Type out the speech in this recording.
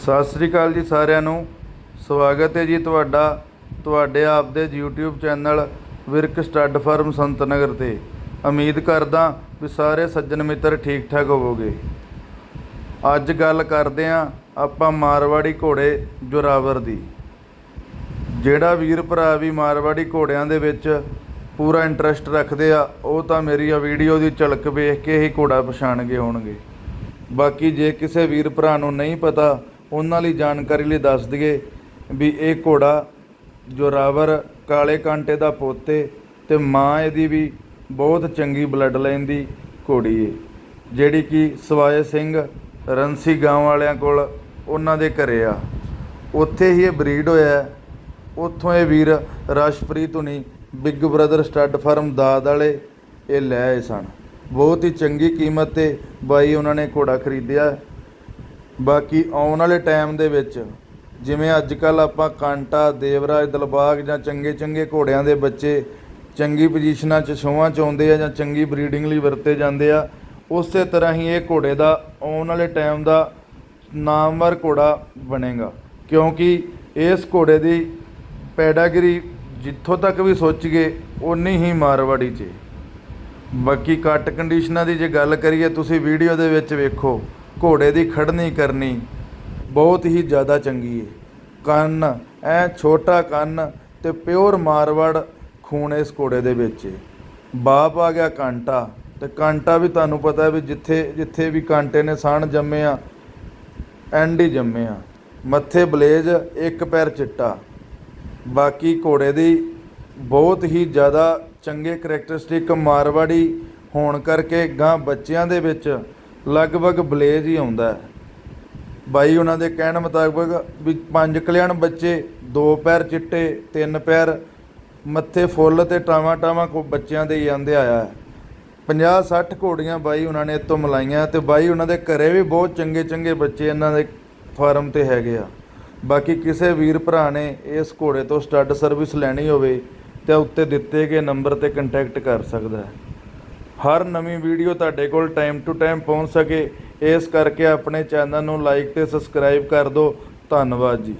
ਸਤਿ ਸ੍ਰੀ ਅਕਾਲ ਜੀ ਸਾਰਿਆਂ ਨੂੰ। ਸਵਾਗਤ ਹੈ ਜੀ ਤੁਹਾਡਾ, ਤੁਹਾਡੇ ਆਪ ਦੇ YouTube channel Virk stud farm Santnagar ਤੇ। ਉਮੀਦ ਕਰਦਾ ਵੀ ਸਾਰੇ ਸੱਜਣ ਮਿੱਤਰ ਠੀਕ ਠਾਕ ਹੋਵੋਗੇ। ਅੱਜ ਗੱਲ ਕਰਦੇ ਆਂ ਆਪਾਂ ਮਾਰਵਾੜੀ ਘੋੜੇ ਜੋਰਾਵਰ ਦੀ। ਜਿਹੜਾ ਵੀਰ ਭਰਾ ਵੀ ਮਾਰਵਾੜੀ ਘੋੜਿਆਂ ਦੇ ਵਿੱਚ ਪੂਰਾ ਇੰਟਰਸਟ ਰੱਖਦੇ ਆ, ਉਹ ਤਾਂ ਮੇਰੀ ਆ ਵੀਡੀਓ ਦੀ ਝਲਕ ਵੇਖ ਕੇ ਹੀ ਘੋੜਾ ਪਛਾਣ ਗਏ ਹੋਣਗੇ। ਬਾਕੀ ਜੇ ਕਿਸੇ ਵੀਰ ਭਰਾ ਨੂੰ ਨਹੀਂ ਪਤਾ ਉਹਨਾਂ ਲਈ ਜਾਣਕਾਰੀ ਲਈ ਦੱਸ ਦਈਏ ਵੀ ਇਹ ਘੋੜਾ ਜੋਰਾਵਰ ਕਾਲੇ ਕਾਂਟੇ ਦਾ ਪੋਤੇ ਤੇ ਮਾਂ ਇਹਦੀ ਵੀ ਬਹੁਤ ਚੰਗੀ ਬਲੱਡ ਲਾਈਨ ਦੀ ਘੋੜੀ ਏ, ਜਿਹੜੀ ਕਿ ਸਵਾਏ ਸਿੰਘ ਰੰਸੀ ਗਾਂ ਵਾਲਿਆਂ ਕੋਲ ਉਹਨਾਂ ਦੇ ਘਰੇ ਆ। ਉੱਥੇ ਹੀ ਇਹ ਬਰੀਡ ਹੋਇਆ ਉੱਥੋਂ ਇਹ ਵੀਰ ਰਾਸ਼ਪ੍ਰੀਤ ਹੁਣੀ ਬਿੱਗ ਬ੍ਰਦਰ ਸਟੱਡ ਫਾਰਮ ਦਾਦ ਵਾਲੇ ਇਹ ਲੈ ਆਏ ਸਨ। ਬਹੁਤ ਹੀ ਚੰਗੀ ਕੀਮਤ ਤੇ ਬਾਈ ਉਹਨਾਂ ਨੇ ਘੋੜਾ ਖਰੀਦਿਆ। ਬਾਕੀ ਆਉਣ ਵਾਲੇ ਟਾਈਮ ਦੇ ਵਿੱਚ ਜਿਵੇਂ ਅੱਜ ਕੱਲ ਆਪਾਂ ਕਾਂਟਾ, ਦੇਵਰਾਜ, ਦਲਬਾਗ ਜਾਂ ਚੰਗੇ ਚੰਗੇ ਘੋੜਿਆਂ ਦੇ ਬੱਚੇ ਚੰਗੀ ਪੋਜੀਸ਼ਨਾਂ 'ਚ ਸ਼ੋਆਂ 'ਚ ਆਉਂਦੇ ਆ ਜਾਂ ਚੰਗੀ ਬਰੀਡਿੰਗ ਲਈ ਵਰਤੇ ਜਾਂਦੇ ਆ, ਉਸੇ ਤਰ੍ਹਾਂ ਹੀ ਇਹ ਘੋੜੇ ਦਾ ਆਉਣ ਵਾਲੇ ਟਾਈਮ ਦਾ ਨਾਮਵਰ ਘੋੜਾ ਬਣੇਗਾ। ਕਿਉਂਕਿ ਇਸ ਘੋੜੇ ਦੀ ਪੈਡਾਗਰੀ ਜਿੱਥੋਂ ਤੱਕ ਵੀ ਸੋਚੀਏ ਉਨੀ ਹੀ ਮਾਰਵਾੜੀ 'ਚ ਬਾਕੀ ਕੱਟ ਕੰਡੀਸ਼ਨਾਂ ਦੀ ਜੇ ਗੱਲ ਕਰੀਏ, ਤੁਸੀਂ ਵੀਡੀਓ ਦੇ ਵਿੱਚ ਵੇਖੋ। ਘੋੜੇ ਦੀ ਖੜਨੀ ਕਰਨੀ ਬਹੁਤ ਹੀ ਜ਼ਿਆਦਾ ਚੰਗੀ ਹੈ ਕੰਨ, ਐ ਛੋਟਾ ਕੰਨ ਤੇ ਪਿਓਰ ਮਾਰਵੜ ਖੂਨ ਇਸ ਘੋੜੇ ਦੇ ਵਿੱਚ ਹੈ ਬਾਪ ਆ ਗਿਆ ਕਾਂਟਾ ਤੇ ਕਾਂਟਾ ਵੀ ਤੁਹਾਨੂੰ ਪਤਾ ਹੈ ਵੀ ਜਿੱਥੇ ਜਿੱਥੇ ਵੀ ਕਾਂਟੇ ਨੇ ਸਾਣ ਜੰਮੇ ਆ, ਐਂਡ ਹੀ ਜੰਮੇ ਆ। ਮੱਥੇ ਬਲੇਜ, ਇੱਕ ਪੈਰ ਚਿੱਟਾ। ਬਾਕੀ ਘੋੜੇ ਦੀ ਬਹੁਤ ਹੀ ਜ਼ਿਆਦਾ ਚੰਗੇ ਕਰੈਕਟਰਿਸਟਿਕ ਮਾਰਵਾੜੀ ਹੋਣ ਕਰਕੇ ਗਾਂ ਬੱਚਿਆਂ ਦੇ ਵਿੱਚ ਲਗਭਗ ਬਲੇਜ ਹੀ ਆਉਂਦਾ ਬਾਈ ਉਹਨਾਂ ਦੇ ਕਹਿਣ ਮੁਤਾਬਕ ਵੀ ਪੰਜ ਕਲਿਆਣ ਬੱਚੇ, ਦੋ ਪੈਰ ਚਿੱਟੇ, ਤਿੰਨ ਪੈਰ ਮੱਥੇ ਫੁੱਲ ਤੇ ਟਾਵਾਂ ਟਾਵਾਂ ਕੋ ਬੱਚਿਆਂ ਦੇ ਜਾਂਦੇ ਆਇਆ ਹੈ। 50 60 ਘੋੜੀਆਂ ਬਾਈ ਉਹਨਾਂ ਨੇ ਇੱਥੋਂ ਮਲਾਈਆਂ ਤੇ ਬਾਈ ਉਹਨਾਂ ਦੇ ਘਰੇ ਵੀ ਬਹੁਤ ਚੰਗੇ ਚੰਗੇ ਬੱਚੇ ਇਹਨਾਂ ਦੇ ਫਾਰਮ ਤੇ ਹੈਗੇ ਆ। ਬਾਕੀ ਕਿਸੇ ਵੀਰ ਭਰਾ ਨੇ ਇਸ ਘੋੜੇ ਤੋਂ ਸਟੱਡ ਸਰਵਿਸ ਲੈਣੀ ਹੋਵੇ ਤੇ ਉੱਤੇ ਦਿੱਤੇ ਗਏ ਨੰਬਰ ਤੇ ਕੰਟੈਕਟ ਕਰ ਸਕਦਾ ਹੈ। ਹਰ ਨਵੀਂ ਵੀਡੀਓ ਤੁਹਾਡੇ ਕੋਲ ਟਾਈਮ ਟੂ ਟਾਈਮ ਪਹੁੰਚ ਸਕੇ। ਇਸ ਕਰਕੇ ਆਪਣੇ ਚੈਨਲ ਨੂੰ ਲਾਈਕ ਤੇ ਸਬਸਕ੍ਰਾਈਬ ਕਰ ਦਿਓ। ਧੰਨਵਾਦ ਜੀ।